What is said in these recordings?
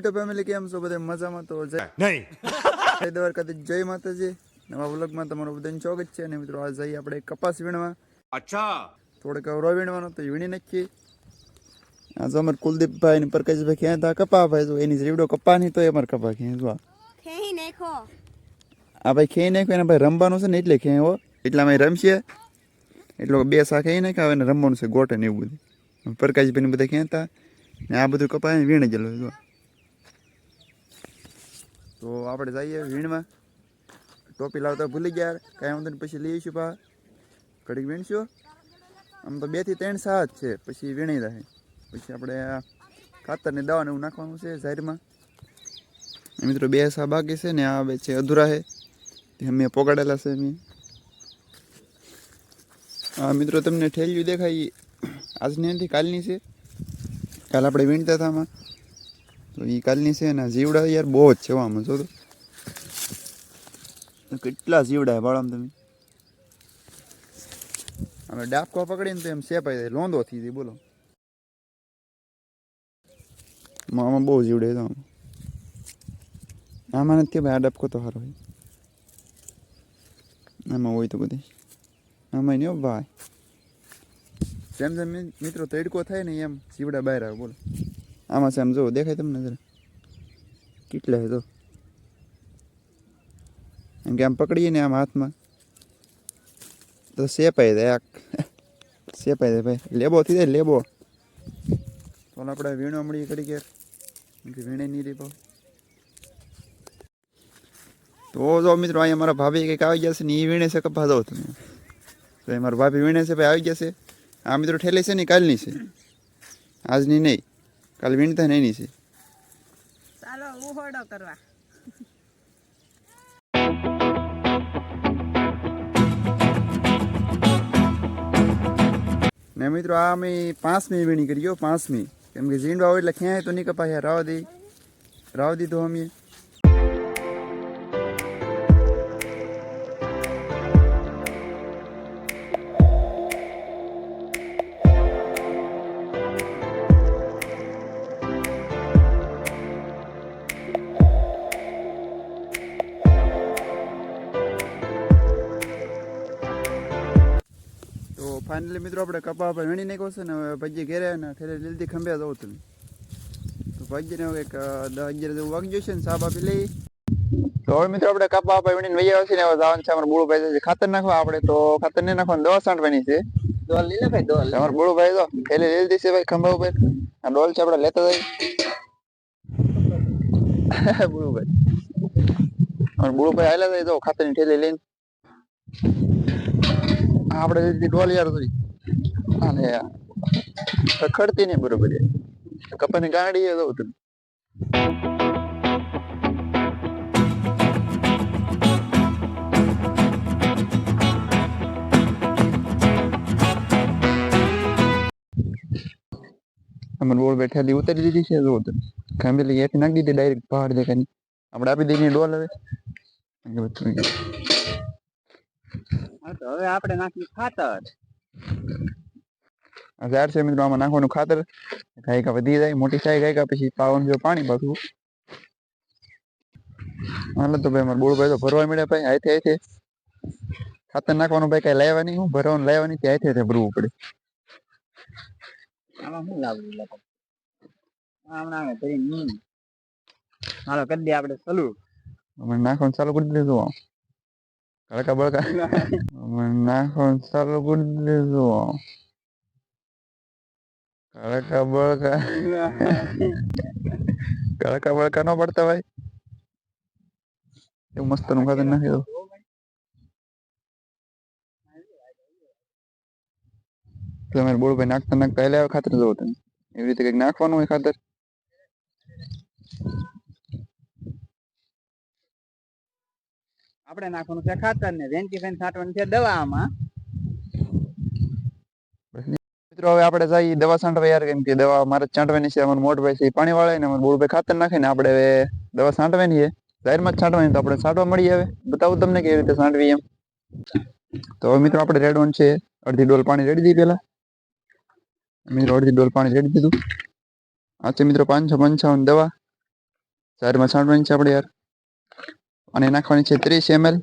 YouTube family કેમ છો બધા? મજામાં તો જય નહીં. જય દ્વારકાથી જય માતાજી. નવા વ્લોગમાં તમારું બધાનું સ્વાગત છે અને મિત્રો આ જઈએ આપણે કપાસ વીણવા. અચ્છા. થોડેક અવરો વીણવાનો તો વીણી નાખીએ. આજે અમારે કુલદીપભાઈ ને પરકેશભાઈ ક્યાં હતા? કપા ભાઈ જો એની રીવડો કપા નહીં તો અમારે કપા ક્યાં જો આ. ખેહી નાખો. આ ભાઈ ખેઈ નાખ્યો એના ભાઈ રમવાનું છે ને એટલે ખેઈ હો એટલા અમે રમશે એટલો બે શાક ખેઈ નાખ્યા હવે ને રમવાનું છે ગોટે ને એવું બધું. પ્રકાશભાઈ ને બધા ક્યાં હતા? ને આ બધું કપા એને વીણે ગયેલું જો. તો આપણે જઈએ વીણમાં. ટોપી લાવતા ભૂલી ગયા. કાંઈ વાંધો નહીં, પછી લઈશું પા ઘડીક વીણશું. આમ તો બેથી ત્રણ સાત છે, પછી વીણી રહે પછી આપણે ખાતરની દવા ને એવું નાખવાનું છે ઝારમાં મિત્રો બે સા બાકી છે ને આ બે છે અધૂરા છે. તે અમે પોગાડેલા છે મેં આ મિત્રો તમને ઠેલ્યું દેખાય. આજની નથી, કાલની છે. કાલ આપણે વીણતા હતા આમાં. તો એ કાલની છે ને જીવડા યાર બહુ જ છે આમાં જો તો કેટલા જીવડા હે બાળામાં તમે? અમે ડાબકો પકડીને તો એમ સેપાઈ જાય, લોંદો થઈ જાય, બોલો. આમાં બહુ જીવડે તો આમાં. આમાં નથી ભાઈ આ ડબકો તો સારો હોય. આમાં હોય તો બધી. આમાં નહીં ભાઈ. જેમ જેમ મિત્રો તડકો થાય ને એમ જીવડા બહાર આવે, બોલો. આમાં છે આમ જો, દેખાય તમને જરા? કેટલા છે તો? એમ કે આમ પકડીએ ને આમ હાથમાં. તો સેપાઈ જાય આ સેપાઈ જાય ભાઈ. લેબો થઈ જાય લેબો. તો આપણે વીણો મળી કરી કે વીણે નહીં રહી ભાવ. તો જો મિત્રો, અહીંયા મારા ભાભી કંઈક આવી ગયા છે ને એ વીણે છે કપા દો તમે. તો એ મારા ભાભી વીણે છે, ભાઈ આવી ગયા છે. આ મિત્રો ઠેલી છે ને કાલની છે. આજની નહીં. કાલ વીણતા નહીં એની છે. ચાલો ઉહોડો કરવા. ને મિત્રો આ અમે પાંચમી વીણી કરીયો પાંચમી. કેમ કે ઝીંડવા હોય એટલે ક્યાંય તો નહીં કપાય રાવ દે રાવ દીધો અમે ફાઇનલી મિત્રો આપણે કપા પર વીણી નાખ્યો છે ને હવે ભાજી ઘેરે ને ઠેલે જલ્દી ખંભે જવું તમે તો ભાજીને હવે એક દસ અગિયાર જેવું વાગી જશે ને સાબ આપી લઈ તો હવે મિત્રો આપણે કપા પર વીણીને વહી આવ્યા છે ને હવે જવાનું છે અમારા બોળુભાઈ છે ખાતર નાખવા આપણે. તો ખાતર નહીં નાખવાનું દવા છાંટવાની છે. ડોલ લીલે ભાઈ ડોલ અમારા બોળુભાઈ તો ઠેલે લઈ છે ભાઈ ખંભા ઉપર. આ ડોલ છે આપણે લેતા જઈએ. બોળુભાઈ અમારા બોળુભાઈ આવેલા જાય તો ખાતરની ઠેલી લઈને. આપણે લીધી ડોલ યાર જોઈ અને ખડતી નહીં બરોબર કપાની ગાડી દઉં તમે અમને બોલ બેઠેલી ઉતારી દીધી છે જો ખાંભેલી એથી નાખી દીધી ડાયરેક્ટ પહાડ દેખાની આપણે આપી દઈએ ડોલ હવે. હવે આપણે નાખ્યું ખાતર. હજાર છે મિત્રો આમાં નાખવાનું ખાતર. ગાયકા વધી જાય મોટી થાય ગાયકા પછી પાવાનું જો પાણી પાછું. હાલો તો ભાઈ મારા બોળભાઈ તો ભરવા મળ્યા ભાઈ હાથે હાથે. ખાતર નાખવાનું ભાઈ કઈ લાવવા નહીં હું ભરવાનું લાવવાની ત્યાં હાથે ભરવું પડે. આમાં શું લાવવું લોકો? હમણાં ભરી નીમ હાલો કરી દે આપણે ચાલુ. અમે નાખવાનું ચાલુ કરી દીધું નાખવાનું ચાલુ કરી દીધું આમ કડકા બળકા કડકા બળકા ન પડતા ભાઈ એવું મસ્તનું ખાતર નાખી દઉં તમારે બોળભાઈ નાખતા નાખતા એટલે ખાતર જવું તમે એવી રીતે કંઈક નાખવાનું હોય ખાતર આપણે નાખવાનું છે ખાતર ને વેન્ટી ફેન છાંટવાની છે દવામાં. મિત્રો, હવે આપણે જઈએ દવા છાંટવા યાર, કેમ કે દવા મારે છાંટવાની છે, અમારા મોટભાઈ છે પાણી ને અમારા બોળભાઈ ખાતર નાખીને આપણે દવા છાંટવાની છે. જાહેરમાં છાંટવાની, તો આપણે છાંટવા મળીએ હવે. બતાવું તમને કેવી રીતે છાંટવી એમ. તો મિત્રો, આપણે રેડવાનું છે અડધી ડોલ પાણી રેડી દીધી પેલા મિત્રો, અડધી ડોલ પાણી રેડી દીધું. આ છે મિત્રો, પાંચસો પંચાવન દવા. ચારમાં છાંટવાની છે આપણે યાર. અને નાખવાની છે ત્રીસ એમએલ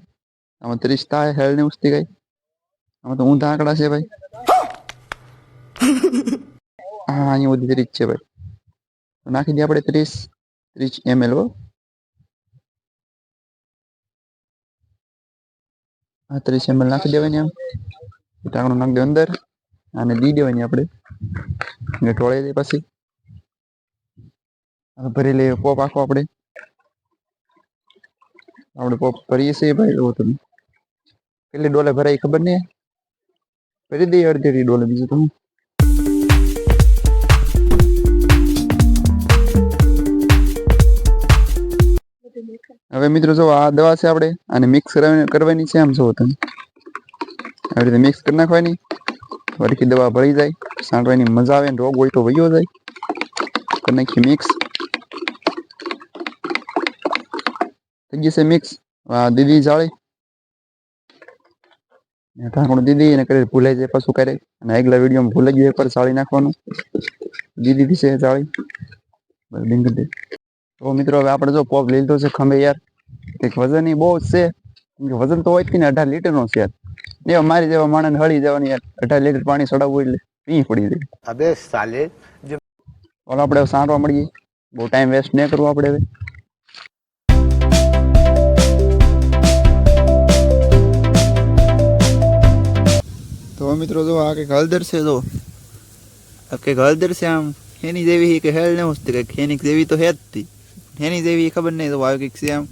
આમાં ત્રીસ થાય હેળ ને ઉસતી ગઈ. આમાં તો ઊંધા આંકડા છે ભાઈ. હા અહીંયા બધી ત્રીસ છે ભાઈ. તો નાખી દઈએ આપણે ત્રીસ ત્રીસ એમએલ હો. હા ત્રીસ એમએલ નાખી દેવાની આમ. ઢાંકણું નાખી દે અંદર. અને દી દેવાની આપણે. ને ટોળી દે પછી. ભરી લઈએ પોપ આખો આપણે. આપણે પોપ ભરીએ છીએ ભાઈ, એવો તમે કેટલી ડોલે ભરાય ખબર નહીં. ભરી દઈએ અડધી ડોલે બીજું તમે હવે મિત્રો જો આ દવા છે આપણે, આને મિક્સ કરવાની છે આમ જો તમે. આવી રીતે મિક્સ કરી નાખવાની. વરખી દવા ભરી જાય, સાંટવાની મજા આવે ને રોગ હોય તો વયો જાય. કરી નાખીએ મિક્સ થઈ ગઈ છે મિક્સ દીદી જાળી. ઢાંકણું દીદી એને કરી ભૂલાઈ જાય પાછું કરે. અને આગલા વિડીયોમાં ભૂલાઈ ગયું એકવાર જાળી નાખવાનું. દીદી છે જાળી. ડીંગ તો મિત્રો હવે આપણે જો પોપ લીધો છે ખંભે યાર. કંઈક વજન એ બહુ જ છે. કે વજન તો હોય જ ને અઢાર લીટરનો છે યાર. એવા મારી જેવા માણસને હળી જવાની યાર. અઢાર લીટર પાણી સડાવવું એટલે પી પડી જાય. અબે સાલે. ઓલો આપણે સાંભળવા મળીએ. બહુ ટાઈમ વેસ્ટ નહીં કરવો આપણે હવે. તો મિત્રો જો આ કંઈક હળદર છે જો. આ કંઈક હળદર છે આમ. એની જેવી કે હેલ ને હોતી કંઈક એની જેવી તો હે જ હતી એની જેવી ખબર નહીં તો આવે કંઈક છે આમ.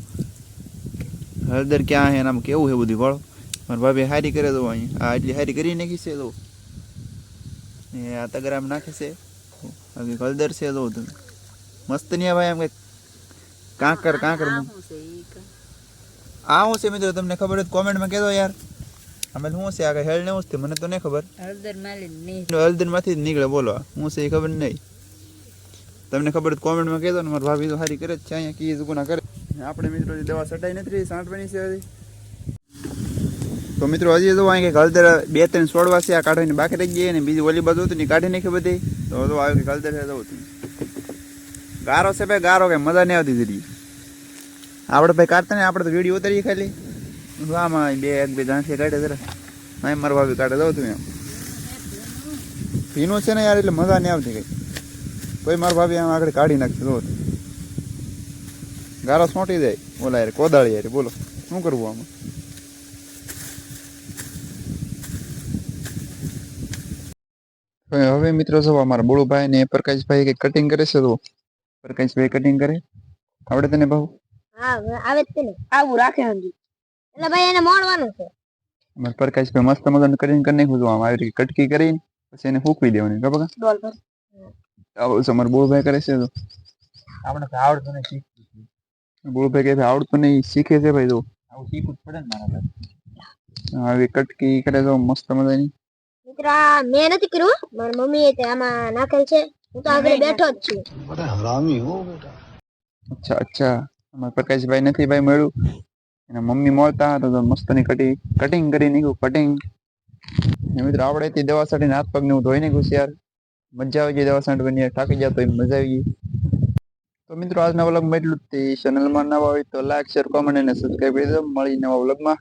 હળદર ક્યાં છે આમ કેવું છે બધું વાળો? મારા ભાભી હારી કરે તો અહીં. આ એટલી હારી કરી નાખી છે તો એ આ તગરામ નાખે છે. બાકી હળદર છે તો મસ્ત નહીં ભાઈ આમ કંઈક? કાંકર કાંકર. આવું છે મિત્રો તમને ખબર હોય કોમેન્ટમાં કહેજો યાર. અમે શું છે? આગળ હેળ ને શું છે. મને તો નહીં ખબર. હળદરમાંથી જ નીકળે બોલો. હું છે એ ખબર નહીં. તમને ખબર કોમેન્ટમાં કહેતો ને. મારા ભાભી તો સારી કરે જ છે. અહીંયા કીઝ ગુના કરે આપણે મિત્રો દવા સટાઈ નથી રહી. સાંટવાની છે હજી. તો મિત્રો હજી તો અહીં કંઈક હળદર બે ત્રણ છોડવા છે. આ કાઢવાની બાકી રહી ગઈ ને. બીજી ઓલી બાજુ હતી કાઢી નાખી બધી. તો તો આવ્યું કે હળદર છે તો હતું ગારો છે ભાઈ ગારો કે મજા નહીં આવતી જરી આપણે ભાઈ કાઢતા ને આપણે તો વીડિયો ઉતારીએ ખાલી. આમાં બે એક બે જાંખી કાઢે જરા. હા મારા ભાભી કાઢે દઉં તું એમ ભીનું છે ને યાર એટલે મજા નહીં આવતી કઈ. કોઈ મારા ભાભી આમ આગળ કાઢી નાખશે જો. ગારો સોંટી જાય બોલા યાર કોદાળી યાર બોલો. શું કરવું આમાં? હવે મિત્રો જો અમારા બોળુભાઈ ને પ્રકાશભાઈ કઈ કટિંગ કરે છે તો પ્રકાશભાઈ કટિંગ કરે. આવડે તને બહુ હા આવે તને આવું રાખે હંજી. એટલે ભાઈ એને મોડવાનું છે. અમાર પ્રકાશ ભાઈ મસ્ત મગન કરીને કરી નાખું છું. આમ આવી રીતે કટકી કરીને પછી એને ફૂકવી દેવાની ખબર ડોલ પર આવો સમર બોળભાઈ કરે છે તો. આપણે તો આવડતું નથી બોળભાઈ કે આવડતું નહીં શીખે છે ભાઈ તો. આવું શીખવું પડે ને મારા ભાઈ. આવી કટકી કરે તો મસ્ત મજાની. મિત્રા મેં નથી કર્યું. મારી મમ્મીએ તે આમાં નાખેલ છે. હું તો આગળ બેઠો જ છું. બધા હરામી હો બેટા. અચ્છા અચ્છા. અમાર પ્રકાશભાઈ નથી ભાઈ મળ્યું. એના મમ્મી મળતા તો મસ્તની કટિંગ કટિંગ કરી નાખ્યું કટિંગ મિત્રો આપણે તે દવા સાટીને હાથ પગને હું ધોઈ નીકળું યાર. મજા આવી ગઈ દવા બની યાર. થાકી ગયા તો મજા આવી ગઈ. તો મિત્રો આજના વ્લોગમાં એટલું જ. તે ચેનલમાં નવા હોય તો લાઈક શેર કોમેન્ટ અને સબસ્ક્રાઈબ કરી દો. મળી નવા વ્લોગમાં.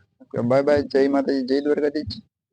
બાય બાય જય માતાજી, જય દ્વારકાધીશ.